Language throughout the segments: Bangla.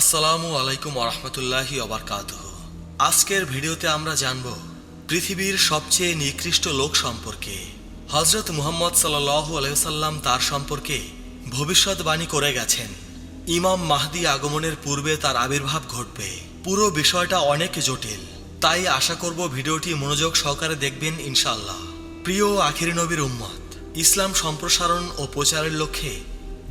আসসালামু আলাইকুম ওরহমতুল্লাহি অবরকাতুহ আজকের ভিডিওতে আমরা জানব পৃথিবীর সবচেয়ে নিকৃষ্ট লোক সম্পর্কে। হজরত মুহাম্মদ সাল্লাল্লাহু আলাইসাল্লাম তার সম্পর্কে ভবিষ্যৎবাণী করে গেছেন। ইমাম মাহদি আগমনের পূর্বে তার আবির্ভাব ঘটবে। পুরো বিষয়টা অনেক জটিল। তাই আশা করব ভিডিওটি মনোযোগ সহকারে দেখবেন ইনশাল্লাহ প্রিয় আখিরি নবীর উম্মত, ইসলাম সম্প্রসারণ ও প্রচারের লক্ষ্যে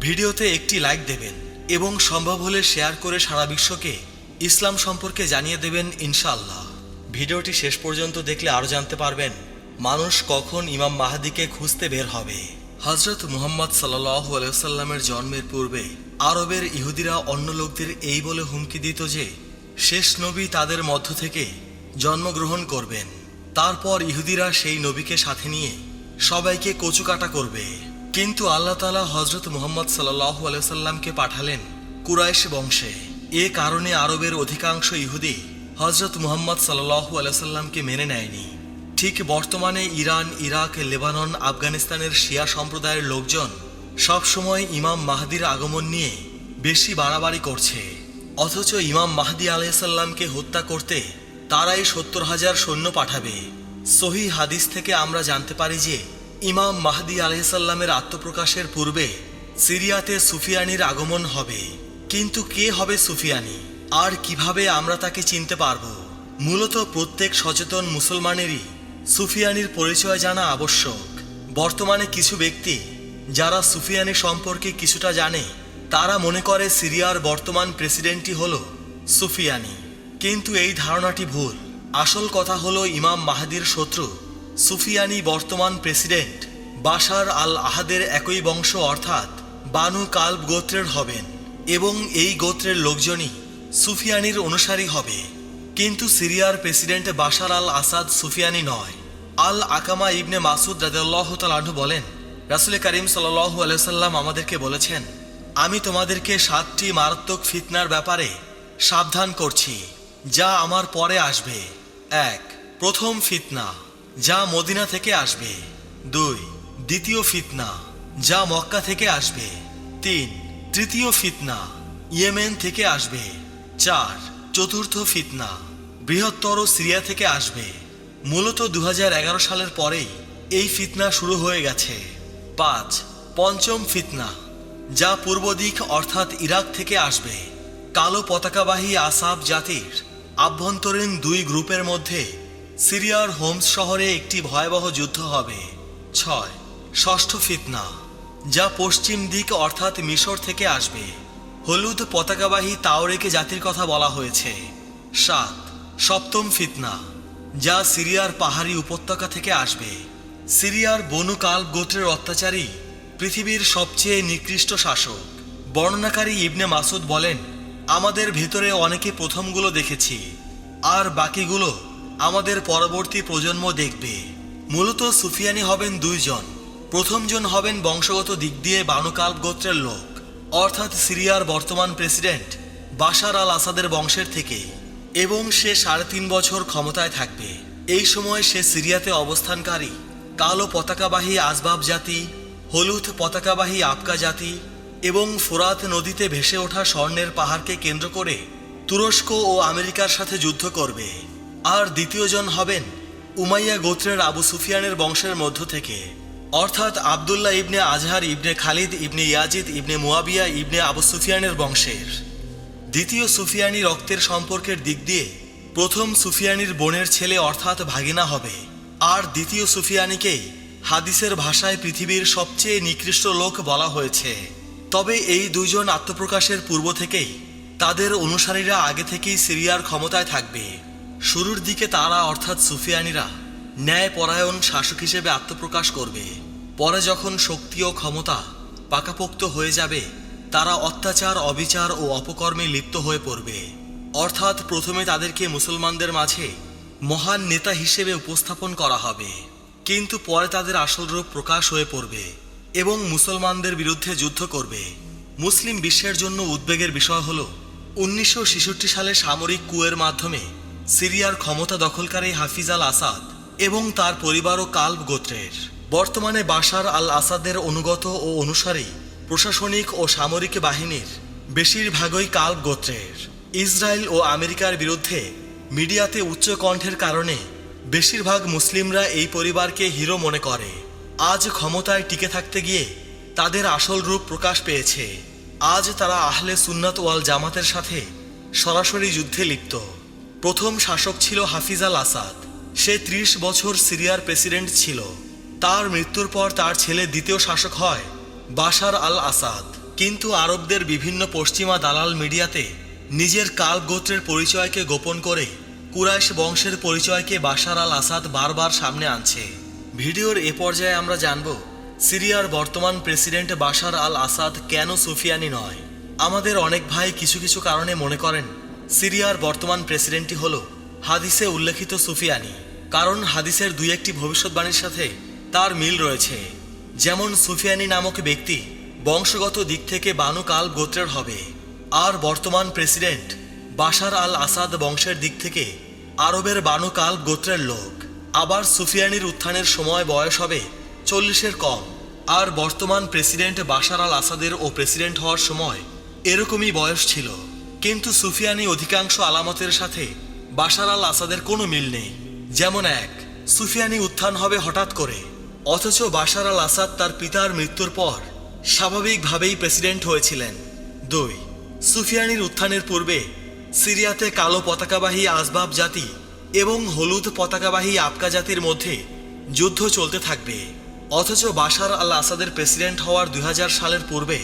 ভিডিওতে একটি লাইক দেবেন। এবং সম্ভব হলে শেয়ার করে সারা বিশ্বকে ইসলাম সম্পর্কে জানিয়ে দেবেন ইনশাআল্লাহ। ভিডিওটি শেষ পর্যন্ত দেখলে আরও জানতে পারবেন মানুষ কখন ইমাম মাহাদিকে খুঁজতে বের হবে। হজরত মুহাম্মদ সাল্লাহ আলাইসাল্লামের জন্মের পূর্বে আরবের ইহুদিরা অন্য লোকদের এই বলে হুমকি দিত যে, শেষ নবী তাদের মধ্য থেকে জন্মগ্রহণ করবেন। তারপর ইহুদিরা সেই নবীকে সাথে নিয়ে সবাইকে কচুকাটা করবে। কিন্তু আল্লাহ তালা হজরত মুহাম্মদ সাল্লাহ আলাইসাল্লামকে পাঠালেন কুরাইশ বংশে। এ কারণে আরবের অধিকাংশ ইহুদি হজরত মুহাম্মদ সাল্লাহু আলাইসাল্লামকে মেনে নেয়নি। ঠিক বর্তমানে ইরান, ইরাক, লেবানন, আফগানিস্তানের শিয়া সম্প্রদায়ের লোকজন সবসময় ইমাম মাহাদির আগমন নিয়ে বেশি বাড়াবাড়ি করছে। অথচ ইমাম মাহদি আলাইসাল্লামকে হত্যা করতে তারাই সত্তর হাজার সৈন্য পাঠাবে। সহি হাদিস থেকে আমরা জানতে পারি যে ইমাম মাহদি আলাইসাল্লামের আত্মপ্রকাশের পূর্বে সিরিয়াতে সুফিয়ানির আগমন হবে। কিন্তু কে হবে সুফিয়ানি? আর কীভাবে আমরা তাকে চিনতে পারব? মূলত প্রত্যেক সচেতন মুসলমানেরই সুফিয়ানির পরিচয় জানা আবশ্যক। বর্তমানে কিছু ব্যক্তি যারা সুফিয়ানি সম্পর্কে কিছুটা জানে, তারা মনে করে সিরিয়ার বর্তমান প্রেসিডেন্টই হল সুফিয়ানি। কিন্তু এই ধারণাটি ভুল। আসল কথা হলো ইমাম মাহাদির শত্রু সুফিয়ানি বর্তমান প্রেসিডেন্ট বাশার আল আহাদের একই বংশ অর্থাৎ বানু কালব গোত্রের হবেন এবং এই গোত্রের লোকজনই সুফিয়ানির অনুসারী হবে। কিন্তু সিরিয়ার প্রেসিডেন্ট বাশার আল আসাদ সুফিয়ানি নয়। আল আকামা ইবনে মাসুদ রাজাল্লাহ তালাহু বলেন, রাসুল করিম সাল্লাহু আলাইসাল্লাম আমাদেরকে বলেছেন, আমি তোমাদেরকে সাতটি মারাত্মক ফিতনার ব্যাপারে সাবধান করছি, যা আমার পরে আসবে। এক, প্রথম ফিতনা। যা মদিনা থেকে আসবে। দুই, দ্বিতীয় ফিতনা, যা মক্কা থেকে আসবে। তিন, তৃতীয় ফিতনা, ইয়েমেন থেকে আসবে। চার, চতুর্থ ফিতনা, বৃহত্তর সিরিয়া থেকে আসবে। মূলত দু হাজার এগারো সালের পরেই এই ফিতনা শুরু হয়ে গেছে। পাঁচ, পঞ্চম ফিতনা, যা পূর্ব দিক অর্থাৎ ইরাক থেকে আসবে। কালো পতাকাবাহী আসাব জাতির আভ্যন্তরীণ দুই গ্রুপের মধ্যে সিরিয়ার হোমস শহরে একটি ভয়াবহ যুদ্ধ হবে। ছয়। ষষ্ঠ ফিতনা, যা পশ্চিম দিক অর্থাৎ মিশর থেকে আসবে। হলুদ পতাকাবাহী তাওরেকে জাতির কথা বলা হয়েছে। সাত। সপ্তম ফিতনা, যা সিরিয়ার পাহাড়ি উপত্যকা থেকে আসবে। সিরিয়ার বনু কাল গোত্রের অত্যাচারী, পৃথিবীর সবচেয়ে নিকৃষ্ট শাসক। বর্ণনাকারী ইবনে মাসুদ বলেন, আমাদের ভেতরে অনেকে প্রথমগুলো দেখেছি, আর বাকিগুলো আমাদের পরবর্তী প্রজন্ম দেখবে। মূলত সুফিয়ানি হবেন দুইজন। প্রথমজন হবেন বংশগত দিক দিয়ে বানুকাল্প গোত্রের লোক, অর্থাৎ সিরিয়ার বর্তমান প্রেসিডেন্ট বাশার আল আসাদের বংশের থেকে, এবং সে সাড়ে তিন বছর ক্ষমতায় থাকবে। এই সময় সে সিরিয়াতে অবস্থানকারী, কালো পতাকাবাহী আসবাব জাতি, হলুদ পতাকাবাহী আপকা জাতি, এবং ফোরাত নদীতে ভেসে ওঠা স্বর্ণের পাহাড়কে কেন্দ্র করে তুরস্ক ও আমেরিকার সাথে যুদ্ধ করবে। আর দ্বিতীয়জন হবেন উমাইয়া গোত্রের আবু সুফিয়ানের বংশের মধ্য থেকে। অর্থাৎ Abdullah ibn Azhar ibn Khalid ibn Yazid ibn Muawiya ibn Abu সুফিয়ানের বংশের। দ্বিতীয় সুফিয়ানি রক্তের সম্পর্কের দিক দিয়ে প্রথম সুফিয়ানির বোনের ছেলে অর্থাৎ ভাগিনা হবে। আর দ্বিতীয় সুফিয়ানিকেই হাদিসের ভাষায় পৃথিবীর সবচেয়ে নিকৃষ্ট লোক বলা হয়েছে। তবে এই দুইজন আত্মপ্রকাশের পূর্ব থেকেই তাদের অনুসারীরা আগে থেকেই সিরিয়ার ক্ষমতায় থাকবে। শুরুর দিকে তারা, অর্থাৎ সুফিয়ানিরা, ন্যায়পরায়ণ শাসক হিসেবে আত্মপ্রকাশ করবে। পরে যখন শক্তি ও ক্ষমতা পাকাপোক্ত হয়ে যাবে, তারা অত্যাচার, অবিচার ও অপকর্মে লিপ্ত হয়ে পড়বে। অর্থাৎ প্রথমে তাদেরকে মুসলমানদের মাঝে মহান নেতা হিসেবে উপস্থাপন করা হবে। কিন্তু পরে তাদের আসল রূপ প্রকাশ হয়ে পড়বে এবং মুসলমানদের বিরুদ্ধে যুদ্ধ করবে। মুসলিম বিশ্বের জন্য উদ্বেগের বিষয় হল, উনিশশো ছেষট্টি সালে সামরিক কুয়ের মাধ্যমে সিরিয়ার ক্ষমতা দখলকারী হাফিজ আল আসাদ এবং তার পরিবারও কাল্ব গোত্রের। বর্তমানে বাশার আল আসাদের অনুগত ও অনুসারী, প্রশাসনিক ও সামরিক বাহিনীর বেশিরভাগই কাল গোত্রের। ইসরায়েল ও আমেরিকার বিরুদ্ধে মিডিয়াতে উচ্চ কণ্ঠের কারণে বেশিরভাগ মুসলিমরা এই পরিবারকে হিরো মনে করে। আজ ক্ষমতায় টিকে থাকতে গিয়ে তাদের আসল রূপ প্রকাশ পেয়েছে। আজ তারা আহলে সুন্নাত ওয়াল জামাতের সাথে সরাসরি যুদ্ধে লিপ্ত। প্রথম শাসক ছিল হাফিজ আল আসাদ। সে ত্রিশ বছর সিরিয়ার প্রেসিডেন্ট ছিল। তার মৃত্যুর পর তার ছেলে দ্বিতীয় শাসক হয়, বাশার আল আসাদ। কিন্তু আরবদের বিভিন্ন পশ্চিমা দালাল মিডিয়াতে নিজের কাল গোত্রের পরিচয়কে গোপন করে কুরাইশ বংশের পরিচয়কে বাশার আল আসাদ বারবার সামনে আনছে। ভিডিওর এ পর্যায়ে আমরা জানব, সিরিয়ার বর্তমান প্রেসিডেন্ট বাশার আল আসাদ কেন সুফিয়ানি নয়? আমাদের অনেক ভাই কিছু কিছু কারণে মনে করেন সিরিয়ার বর্তমান প্রেসিডেন্টটি হল হাদিসে উল্লেখিত সুফিয়ানি কারণ হাদিসের দুই একটি ভবিষ্যৎবাণীর সাথে তার মিল রয়েছে। যেমন সুফিয়ানি নামক ব্যক্তি বংশগত দিক থেকে বানু কাল গোত্রের হবে। আর বর্তমান প্রেসিডেন্ট বাশার আল আসাদ বংশের দিক থেকে আরবের বানু কাল গোত্রের লোক। আবার সুফিয়ানির উত্থানের সময় বয়স হবে চল্লিশের কম। আর বর্তমান প্রেসিডেন্ট বাশার আল আসাদের ও প্রেসিডেন্ট হওয়ার সময় এরকমই বয়স ছিল। কিন্তু সুফিয়ানি অধিকাংশ আলামতের সাথে বাশার আল আসাদের কোনো মিল নেই। যেমন এক, সুফিয়ানি উত্থান হবে হঠাৎ করে। অথচ বাশার আল আসাদ তার পিতার মৃত্যুর পর স্বাভাবিকভাবেই প্রেসিডেন্ট হয়েছিলেন। দুই, সুফিয়ানির উত্থানের পূর্বে সিরিয়াতে কালো পতাকাবাহী আসবাব জাতি এবং হলুদ পতাকাবাহী আবকা জাতির মধ্যে যুদ্ধ চলতে থাকবে। অথচ বাশার আল আসাদের প্রেসিডেন্ট হওয়ার দুই হাজার সালের পূর্বে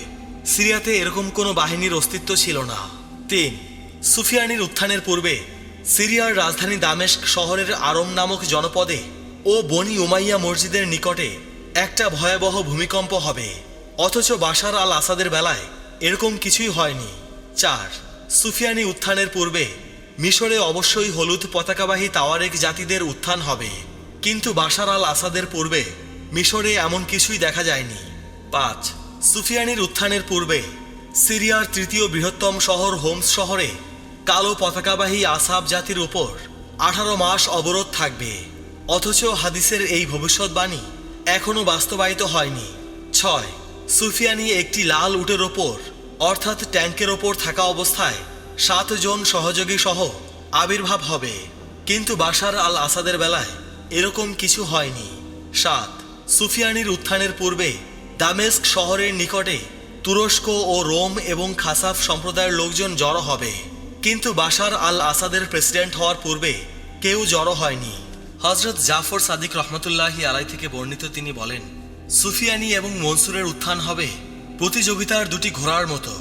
সিরিয়াতে এরকম কোনো বাহিনীর অস্তিত্ব ছিল না। তিন সুফিয়ানির উত্থানের পূর্বে সিরিয়ার রাজধানী দামেস্ক শহরের আরম নামক জনপদে ও বনি উমাইয়া মসজিদের নিকটে একটা ভয়াবহ ভূমিকম্প হবে। অথচ বাশার আল আসাদের বেলায় এরকম কিছুই হয়নি। চার, সুফিয়ানি উত্থানের পূর্বে মিশরে অবশ্যই হলুদ পতাকাবাহী তাওয়ারেক জাতিদের উত্থান হবে। কিন্তু বাশার আল আসাদের পূর্বে মিশরে এমন কিছুই দেখা যায়নি। পাঁচ, সুফিয়ানির উত্থানের পূর্বে সিরিয়ার তৃতীয় বৃহত্তম শহর হোমস শহরে কালো পতাকাবাহী আসাব জাতির উপর আঠারো মাস অবরোধ থাকবে। অথচ হাদিসের এই ভবিষ্যৎবাণী এখনও বাস্তবায়িত হয়নি। ছয়, সুফিয়ানি একটি লাল উটের ওপর, অর্থাৎ ট্যাঙ্কের ওপর থাকা অবস্থায় সাতজন সহযোগী সহ আবির্ভাব হবে। কিন্তু বাশার আল আসাদের বেলায় এরকম কিছু হয়নি। সাত, সুফিয়ানির উত্থানের পূর্বে দামেস্ক শহরের নিকটে তুরস্ক ও রোম এবং খাসাফ সম্প্রদায়ের লোকজন জড়ো হবে। কিন্তু বাশার আল আসাদের প্রেসিডেন্ট হওয়ার পূর্বে কেউ জড়ো হয়নি। হজরত জাফর সাদিক রহমতুল্লাহি আলাই থেকে বর্ণিত তিনি বলেন, সুফিয়ানি এবং মনসুরের উত্থান হবে প্রতিযোগিতার দুটি ঘোড়ার মতো।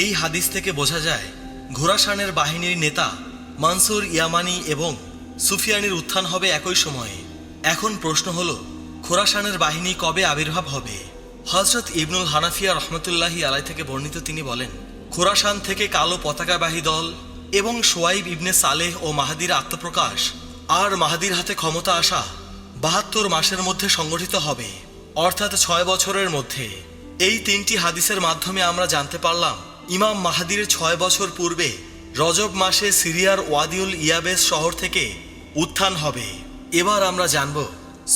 এই হাদিস থেকে বোঝা যায়, ঘোড়াসানের বাহিনীর নেতা মানসুর ইয়ামানি এবং সুফিয়ানির উত্থান হবে একই সময়ে। এখন প্রশ্ন হলো খোরাসানের বাহিনী কবে আবির্ভাব হবে? হজরত ইবনুল হানাফিয়া রহমতুল্লাহি আলাই থেকে বর্ণিত তিনি বলেন, খোরাসান থেকে কালো পতাকাবাহী দল এবং সোয়াইব ইবনে সালেহ ও মাহাদির আত্মপ্রকাশ আর মাহাদির হাতে ক্ষমতা আসা বাহাত্তর মাসের মধ্যে সংগঠিত হবে। অর্থাৎ ছয় বছরের মধ্যে। এই তিনটি হাদিসের মাধ্যমে আমরা জানতে পারলাম, ইমাম মাহাদির ছয় বছর পূর্বে রজব মাসে সিরিয়ার ওয়াদিউল ইয়াবেস শহর থেকে উত্থান হবে। এবার আমরা জানব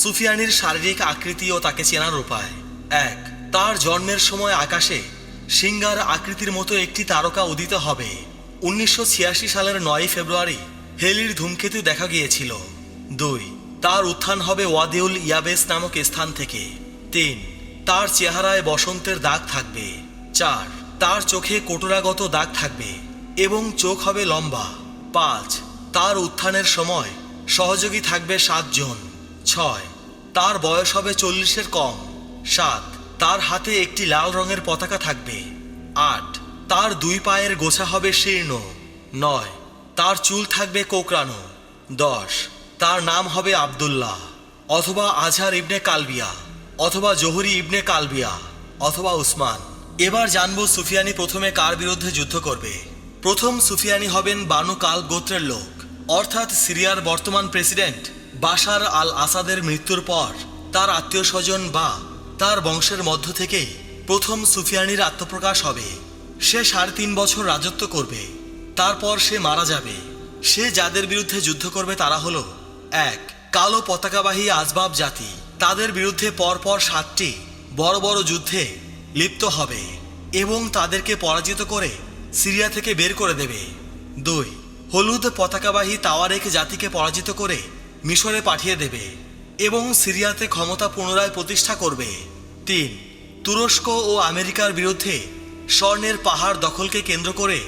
সুফিয়ানির শারীরিক আকৃতি ও তাকে চেনার উপায়। এক, তার জন্মের সময় আকাশে সিঙ্গার আকৃতির মতো একটি তারকা উদিত হবে। উনিশশো ছিয়াশি সালের নয় ফেব্রুয়ারি হেলির ধূমকেতু দেখা গিয়েছিল। দুই, তার উত্থান হবে ওয়াদিউল ইয়াবেস নামক স্থান থেকে। তিন, তার চেহারায় বসন্তের দাগ থাকবে। চার, তার চোখে কোটরাগত দাগ থাকবে এবং চোখ হবে লম্বা। পাঁচ, তার উত্থানের সময় সহযোগী থাকবে সাতজন। ছয়, তার বয়স হবে চল্লিশের কম। সাত, তার হাতে একটি লাল রঙের পতাকা থাকবে। আট, তার দুই পায়ের গোছা হবে শীর্ণ। নয়, তার চুল থাকবে কোকরানো দশ, তার নাম হবে আব্দুল্লাহ, অথবা আজহার ইবনে কালবিয়া, অথবা জহুরি ইবনে কালবিয়া, অথবা উসমান। এবার জানব সুফিয়ানি প্রথমে কার বিরুদ্ধে যুদ্ধ করবে। প্রথম সুফিয়ানি হবেন বানু কাল গোত্রের লোক, অর্থাৎ সিরিয়ার বর্তমান প্রেসিডেন্ট বাশার আল আসাদের মৃত্যুর পর তার আত্মীয় স্বজন বা তার বংশের মধ্য থেকেই প্রথম সুফিয়ানির আত্মপ্রকাশ হবে। সে সাড়ে তিন বছর রাজত্ব করবে। তারপর সে মারা যাবে। সে যাদের বিরুদ্ধে যুদ্ধ করবে তারা হলো এক, কালো পতাকাবাহী আসবাব জাতি। তাদের বিরুদ্ধে পরপর সাতটি বড় বড় যুদ্ধে লিপ্ত হবে এবং তাদেরকে পরাজিত করে সিরিয়া থেকে বের করে দেবে। দুই, হলুদ পতাকাবাহী তাওয়ারেক জাতিকে পরাজিত করে মিশরে পাঠিয়ে দেবে এবং সিরিয়াতে ক্ষমতা পুনরায় প্রতিষ্ঠা করবে। তিন, তুরস্ক ও আমেরিকার বিরুদ্ধে স্বর্ণের পাহাড় দখলকে কেন্দ্র করে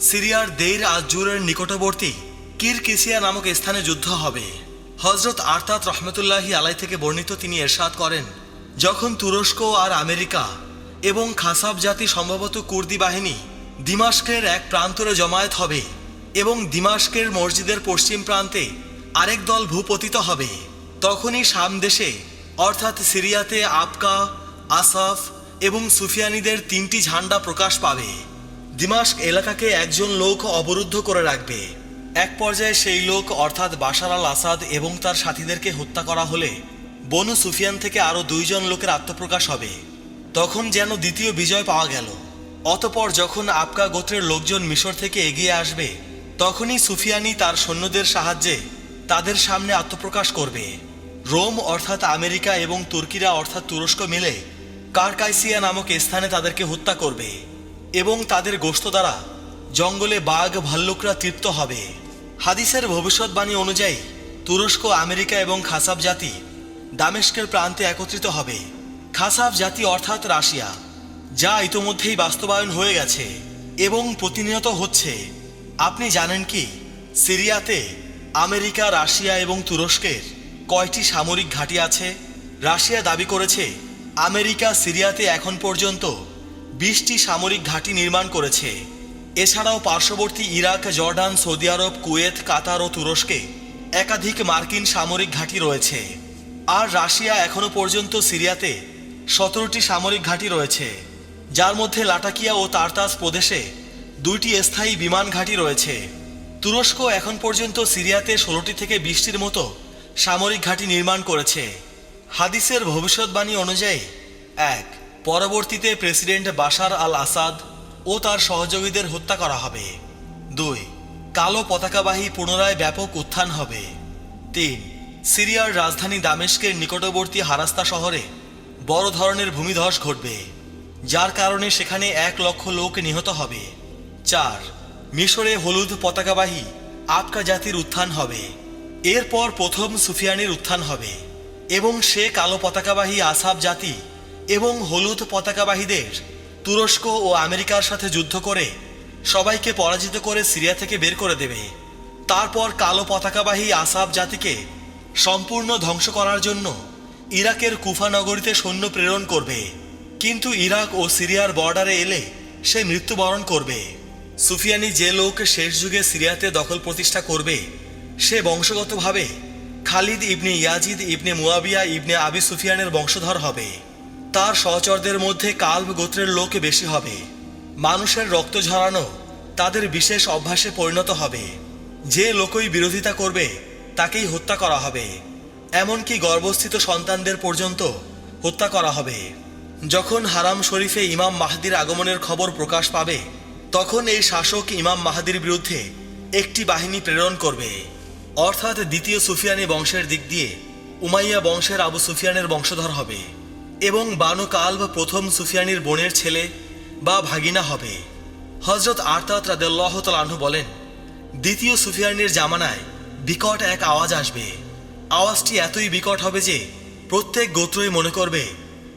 সিরিয়ার দেইর আজুরের নিকটবর্তী কিরকিসিয়া নামক স্থানে যুদ্ধ হবে। হজরত আরতাত রহমতুল্লাহি আলাই থেকে বর্ণিত তিনি এরশাদ করেন, যখন তুরস্ক আর আমেরিকা এবং খাসাব জাতি সম্ভবত কুর্দি বাহিনী দিমাস্কের এক প্রান্তরে জমায়েত হবে এবং দিমাস্কের মসজিদের পশ্চিম প্রান্তে আরেক দল ভূপতিত হবে। তখনই সামদেশে অর্থাৎ সিরিয়াতে আবকা আসাফ এবং সুফিয়ানিদের তিনটি ঝান্ডা প্রকাশ পাবে। দিমাস্ক এলাকাকে একজন লোক অবরুদ্ধ করে রাখবে। এক পর্যায়ে সেই লোক অর্থাৎ বাশার আল আসাদ এবং তার সাথীদেরকে হত্যা করা হলে বনু সুফিয়ান থেকে আরও দুইজন লোকের আত্মপ্রকাশ হবে। তখন যেন দ্বিতীয় বিজয় পাওয়া গেল। অতপর যখন আবকা গোত্রের লোকজন মিশর থেকে এগিয়ে আসবে, তখনই সুফিয়ানি তার সৈন্যদের সাহায্যে তাদের সামনে আত্মপ্রকাশ করবে। রোম অর্থাৎ আমেরিকা এবং তুর্কিরা অর্থাৎ তুরস্ক মিলে কারকাইসিয়া নামক স্থানে তাদেরকে হত্যা করবে এবং তাদের গোস্ত দ্বারা জঙ্গলে বাঘ ভাল্লুকরা তৃপ্ত হবে। হাদিসের ভবিষ্যৎবাণী অনুযায়ী তুরস্ক, আমেরিকা এবং খাসাব জাতি দামেস্কের প্রান্তে একত্রিত হবে। খাসাব জাতি অর্থাৎ রাশিয়া, যা ইতোমধ্যেই বাস্তবায়ন হয়ে গেছে এবং প্রতিনিয়ত হচ্ছে। আপনি জানেন কি, সিরিয়াতে আমেরিকা, রাশিয়া এবং তুরস্কের কয়টি সামরিক ঘাঁটি আছে? রাশিয়া দাবি করেছে আমেরিকা সিরিয়াতে এখন পর্যন্ত বিশটি সামরিক ঘাঁটি নির্মাণ করেছে। এছাড়াও পার্শ্ববর্তী Iraq, Jordan, Saudi Arabia, Kuwait, Qatar ও তুরস্কে একাধিক মার্কিন সামরিক ঘাঁটি রয়েছে। আর রাশিয়া এখনও পর্যন্ত সিরিয়াতে সতেরোটি সামরিক ঘাঁটি রয়েছে। যার মধ্যে লাটাকিয়া ও তারতাস প্রদেশে দুইটি স্থায়ী বিমান ঘাঁটি রয়েছে। তুরস্ক এখন পর্যন্ত সিরিয়াতে ষোলোটি থেকে বিশটির মতো সামরিক ঘাঁটি নির্মাণ করেছে। হাদিসের ভবিষ্যৎবাণী অনুযায়ী, এক, পরবর্তীতে প্রেসিডেন্ট বাশার আল আসাদ ও তার সহযোগীদের হত্যা করা হবে। দুই, কালো পতাকাবাহী পুনরায় ব্যাপক উত্থান হবে। তিন, সিরিয়ার রাজধানী দামেস্কের নিকটবর্তী হারাস্তা শহরে বড় ধরনের ভূমিধস ঘটবে, যার কারণে সেখানে এক লক্ষ লোক নিহত হবে। চার, মিশরে হলুদ পতাকাবাহী আবকা জাতির উত্থান হবে। এরপর প্রথম সুফিয়ানির উত্থান হবে। এবং সে কালো পতাকাবাহী আসাব জাতি এবং হলুদ পতাকাবাহীদের তুরস্ক ও আমেরিকার সাথে যুদ্ধ করে সবাইকে পরাজিত করে সিরিয়া থেকে বের করে দেবে। তারপর কালো পতাকাবাহী আসাব জাতিকে সম্পূর্ণ ধ্বংস করার জন্য ইরাকের কুফা নগরীতে সৈন্য প্রেরণ করবে। কিন্তু ইরাক ও সিরিয়ার বর্ডারে এলে সে মৃত্যুবরণ করবে। সুফিয়ানি যে লোক শেষ যুগে সিরিয়াতে দখল প্রতিষ্ঠা করবে, সে বংশগতভাবে Khalid ibn Yazid ibn Muawiya ibn Abi সুফিয়ানের বংশধর হবে। তার সহচরদের মধ্যে কাল্ব গোত্রের লোক বেশি হবে। মানুষের রক্ত ঝরানো তাদের বিশেষ অভ্যাসে পরিণত হবে। যে লোকই বিরোধিতা করবে, তাকেই হত্যা করা হবে। এমনকি গর্ভস্থিত সন্তানদের পর্যন্ত হত্যা করা হবে। যখন হারাম শরীফে ইমাম মাহাদির আগমনের খবর প্রকাশ পাবে, তখন এই শাসক ইমাম মাহাদির বিরুদ্ধে একটি বাহিনী প্রেরণ করবে। অর্থাৎ দ্বিতীয় সুফিয়ানি বংশের দিক দিয়ে উমাইয়া বংশের আবু সুফিয়ানের বংশধর হবে এবং বানু কাল বা প্রথম সুফিয়ানির বোনের ছেলে বা ভাগিনা হবে। হজরত আরতাত রাদেল্লাহ তালাহু বলেন, দ্বিতীয় সুফিয়ানির জামানায় বিকট এক আওয়াজ আসবে। আওয়াজটি এতই বিকট হবে যে প্রত্যেক গোত্রই মনে করবে,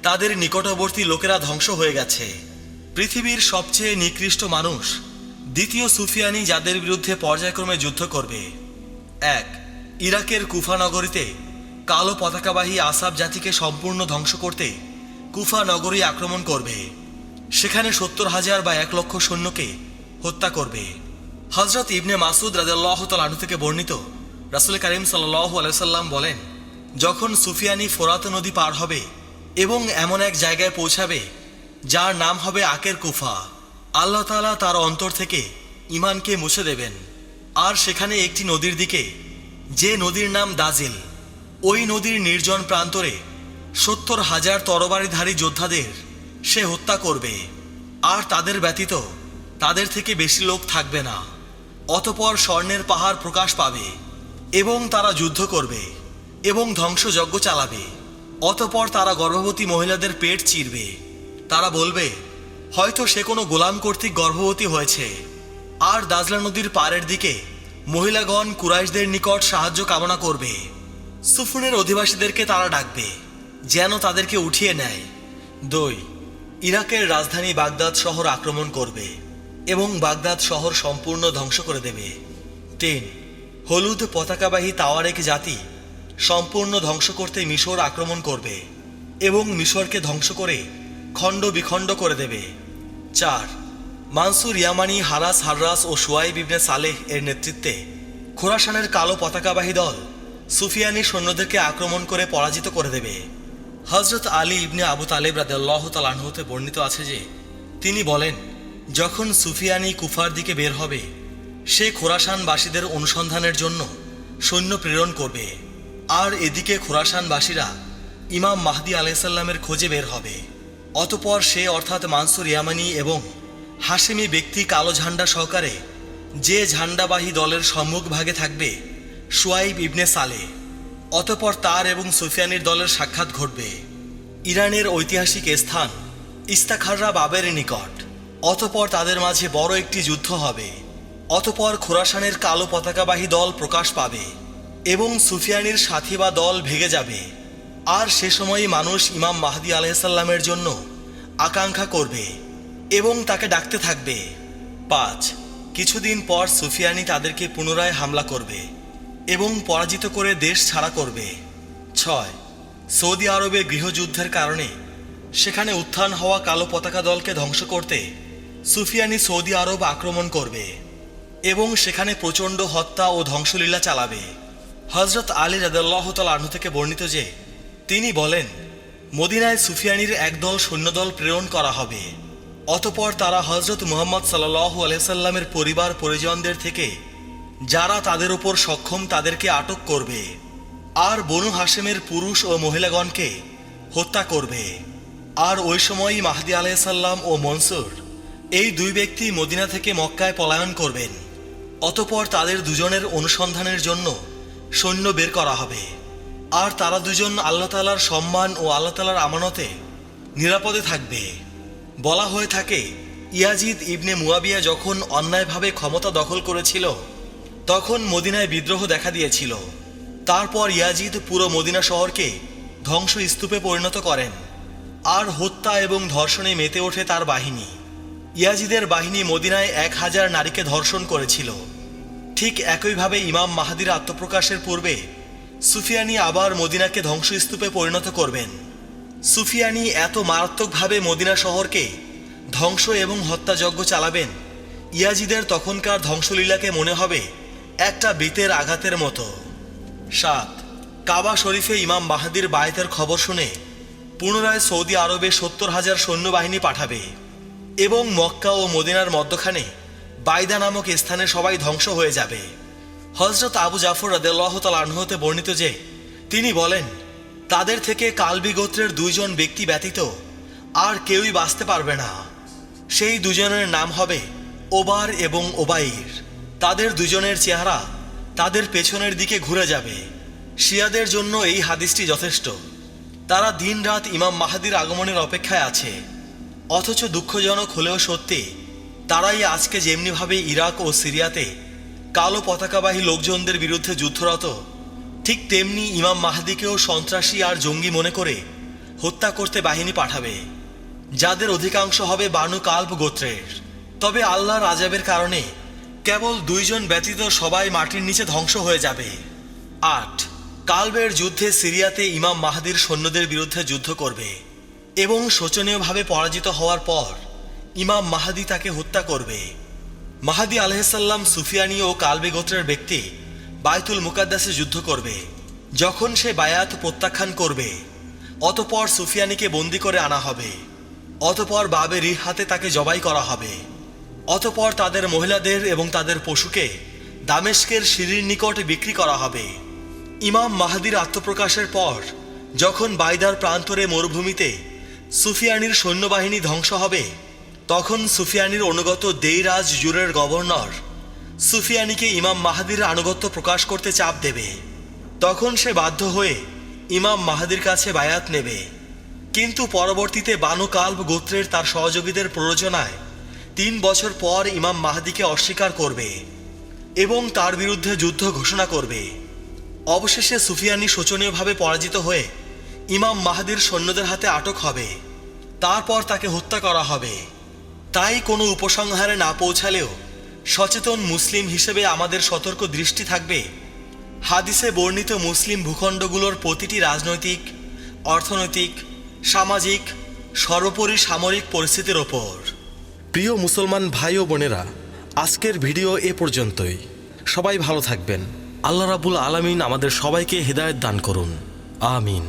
তাদের নিকটবর্তী লোকেরা ধ্বংস হয়ে গেছে। পৃথিবীর সবচেয়ে নিকৃষ্ট মানুষ দ্বিতীয় সুফিয়ানি যাদের বিরুদ্ধে পর্যায়ক্রমে যুদ্ধ করবে। এক, ইরাকের কুফা নগরীতে কালো পতাকাবাহী আসাব জাতিকে সম্পূর্ণ ধ্বংস করতে কুফা নগরী আক্রমণ করবে। সেখানে সত্তর হাজার বা এক লক্ষ সৈন্যকে হত্যা করবে। হজরত ইবনে মাসুদ রাজাল্লাহ তালু থেকে বর্ণিত রাসুল করিম সাল্লাহ আলাইসাল্লাম বলেন, যখন সুফিয়ানি ফোরাত নদী পার হবে এবং এমন এক জায়গায় পৌঁছাবে, যার নাম হবে আকের কুফা, আল্লাহ তালা তার অন্তর থেকে ইমানকে মুছে দেবেন। আর সেখানে একটি নদীর দিকে, যে নদীর নাম দাজিল। ওই নদীর নির্জন প্রান্তরে সত্তর হাজার তরবারিধারী যোদ্ধাদের সে হত্যা করবে। আর তাদের ব্যতীত তাদের থেকে বেশি লোক থাকবে না। অতপর স্বর্ণের পাহাড় প্রকাশ পাবে এবং তারা যুদ্ধ করবে এবং ধ্বংসযজ্ঞ চালাবে। অতপর তারা গর্ভবতী মহিলাদের পেট চিরবে। তারা বলবে, হয়তো সে কোনো গোলাম কর্তৃক গর্ভবতী হয়েছে। আর দাজলা নদীর পাড়ের দিকে মহিলাগণ কুরাইশদের নিকট সাহায্য কামনা করবে। সুফুনের অধিবাসীদেরকে তারা ডাকবে, যেন তাদেরকে উঠিয়ে নেয়। দুই, ইরাকের রাজধানী বাগদাদ শহর আক্রমণ করবে এবং বাগদাদ শহর সম্পূর্ণ ধ্বংস করে দেবে। তিন, হলুদ পতাকাবাহী তাওয়ারেক জাতি সম্পূর্ণ ধ্বংস করতে মিশর আক্রমণ করবে এবং মিশরকে ধ্বংস করে খণ্ড বিখণ্ড করে দেবে। চার মানসুর ইয়ামানি, হারাস হাররাস ও সুয়াইব ইবনে সালেহ এর নেতৃত্বে খোরাসানের কালো পতাকাবাহী দল সুফিয়ানি সৈন্যদেরকে আক্রমণ করে পরাজিত করে দেবে। হজরত আলী ইবনে আবু তালেব রাদেল্লাহ তালাহতে বর্ণিত আছে যে, তিনি বলেন, যখন সুফিয়ানি কুফার দিকে বের হবে, সে খোরাসানবাসীদের অনুসন্ধানের জন্য সৈন্য প্রেরণ করবে। আর এদিকে খোরাসানবাসীরা ইমাম মাহদি আলাইসাল্লামের খোঁজে বের হবে। অতপর সে অর্থাৎ মানসুর ইয়ামানি এবং হাসেমি ব্যক্তি কালো ঝান্ডা সহকারে যে ঝান্ডাবাহী দলের সম্মুখ ভাগে থাকবে সুয়াইব ইবনে সালে। অতপর তার এবং সুফিয়ানির দলের সাক্ষাৎ ঘটবে। ইরানের ঐতিহাসিক স্থান ইস্তাখাররা বাবের নিকট। অতপর তাদের মাঝে বড় একটি যুদ্ধ হবে। অতপর খোরাসানের কালো পতাকাবাহী দল প্রকাশ পাবে এবং সুফিয়ানির সাথী বা দল ভেগে যাবে। আর সে সময় মানুষ ইমাম মাহদি আলাইসাল্লামের জন্য আকাঙ্ক্ষা করবে। এবং তাকে ডাকতে থাকবে। পাঁচ, কিছুদিন পর সুফিয়ানি তাদেরকে পুনরায় হামলা করবে এবং পরাজিত করে দেশ ছাড়া করবে। ছয়, সৌদি আরবে গৃহযুদ্ধের কারণে সেখানে উত্থান হওয়া কালো পতাকা দলকে ধ্বংস করতে সুফিয়ানি সৌদি আরব আক্রমণ করবে এবং সেখানে প্রচণ্ড হত্যা ও ধ্বংসলীলা চালাবে। হজরত আলী রাদাল্লাহ আনহু থেকে বর্ণিত যে, তিনি বলেন, মদিনায় সুফিয়ানির একদল সৈন্যদল প্রেরণ করা হবে। অতপর তারা হজরত মুহাম্মদ সাল্লাহু আলাইসাল্লামের পরিবার পরিজনদের থেকে, যারা তাদের উপর সক্ষম তাদেরকে আটক করবে আর বনু হাসেমের পুরুষ ও মহিলাগণকে হত্যা করবে। আর ওই সময়ই মাহদি আলাইসাল্লাম ও মনসুর এই দুই ব্যক্তি মদিনা থেকে মক্কায় পলায়ন করবেন। অতপর তাদের দুজনের অনুসন্ধানের জন্য সৈন্য বের করা হবে। আর তারা দুজন আল্লাহ তালার সম্মান ও আল্লাহ তালার আমানতে নিরাপদে থাকবে। বলা হয়ে থাকে, ইয়াজিদ ইবনে মুয়াবিয়া যখন অন্যায়ভাবে ক্ষমতা দখল করেছিল, তখন মদিনায় বিদ্রোহ দেখা দিয়েছিল। তারপর ইয়াজিদ পুরো মদিনা শহরকে ধ্বংস স্তূপে পরিণত করেন, আর হত্যা এবং ধর্ষণে মেতে ওঠে তার বাহিনী। ইয়াজিদের বাহিনী মদিনায় এক হাজার নারীকে ধর্ষণ করেছিল। ঠিক একইভাবে ইমাম মাহাদির আত্মপ্রকাশের পূর্বে সুফিয়ানি আবার মদিনাকে ধ্বংসস্তূপে পরিণত করবেন। সুফিয়ানি এত মারাত্মকভাবে মদিনা শহরকে ধ্বংস এবং হত্যাযজ্ঞ চালাবেন, ইয়াজিদের তখনকার ধ্বংসলীলাকে মনে হবে একটা বেতের আঘাতের মতো। সাত, কাবা শরীফে ইমাম মাহাদির বায়তের খবর শুনে পুনরায় সৌদি আরবে সত্তর হাজার সৈন্যবাহিনী পাঠাবে এবং মক্কা ও মদিনার মধ্যখানে বাইদা নামক স্থানে সবাই ধ্বংস হয়ে যাবে। হজরত আবু জাফর রাদেল্লাহ আনহতে বর্ণিত যে, তিনি বলেন তাদের থেকে কালবি গোত্রের দুইজন ব্যক্তি ব্যতীত আর কেউই বাঁচতে পারবে না। সেই দুজনের নাম হবে ওবার এবং ওবাইর। তাদের দুজনের চেহারা তাদের পেছনের দিকে ঘুরে যাবে। শিয়াদের জন্য এই হাদিসটি যথেষ্ট। তারা দিনরাত ইমাম মাহাদির আগমনের অপেক্ষায় আছে। অথচ দুঃখজনক হলেও সত্যি, তারাই আজকে যেমনিভাবে ইরাক ও সিরিয়াতে কালো পতাকাবাহী লোকজনদের বিরুদ্ধে যুদ্ধরত ঠিক তেমনি ইমাম মাহাদিকেও সন্ত্রাসী আর জঙ্গি মনে করে হত্যা করতে বাহিনী পাঠাবে। যাদের অধিকাংশ হবে বানু কাল্প গোত্রের। তবে আল্লাহর আজাবের কারণে কেবল দুইজন ব্যতীত সবাই মাটির নিচে ধ্বংস হয়ে যাবে। আট কালবের যুদ্ধে সিরিয়াতে ইমাম মাহাদির সৈন্যদের বিরুদ্ধে যুদ্ধ করবে এবং শোচনীয়ভাবে পরাজিত হওয়ার পর ইমাম মাহাদি তাকে হত্যা করবে। মাহাদি আলহাম সুফিয়ানি ও কালবে গোত্রের ব্যক্তি বায়তুল মুকাদ্দাসে যুদ্ধ করবে। যখন সে বায়াত প্রত্যাখ্যান করবে, অতপর সুফিয়ানিকে বন্দি করে আনা হবে। অতপর বাবে হাতে তাকে জবাই করা হবে। অতপর তাদের মহিলাদের এবং তাদের পশুকে দামেস্কের সিঁড়ির নিকটে বিক্রি করা হবে। ইমাম মাহাদির আত্মপ্রকাশের পর, যখন বাইদার প্রান্তরে মরুভূমিতে সুফিয়ানির সৈন্যবাহিনী ধ্বংস হবে, তখন সুফিয়ানির অনুগত দেইরাজ জুরের গভর্নর সুফিয়ানিকে ইমাম মাহাদির আনুগত্য প্রকাশ করতে চাপ দেবে। তখন সে বাধ্য হয়ে ইমাম মাহাদির কাছে বায়াত নেবে। কিন্তু পরবর্তীতে বানু কাল্ব গোত্রের তার সহযোগীদের প্ররোচনায় তিন বছর পর ইমাম মাহাদিকে অস্বীকার করবে এবং তার বিরুদ্ধে যুদ্ধ ঘোষণা করবে। অবশেষে সুফিয়ানি শোচনীয়ভাবে পরাজিত হয়ে ইমাম মাহাদির সৈন্যদের হাতে আটক হবে। তারপর তাকে হত্যা করা হবে। তাই কোনো উপসংহারে না পৌঁছালেও সচেতন মুসলিম হিসেবে আমাদের সতর্ক দৃষ্টি থাকবে। হাদিসে বর্ণিত মুসলিম ভূখণ্ডগুলোর প্রতিটি রাজনৈতিক, অর্থনৈতিক, সামাজিক, সর্বোপরি সামরিক পরিস্থিতির ওপর। প্রিয় মুসলমান ভাই ও বোনেরা, আজকের ভিডিও এ পর্যন্তই। সবাই ভালো থাকবেন। আল্লাহ রাবুল আলামিন আমাদের সবাইকে হৃদায়ত দান করুন। আমিন।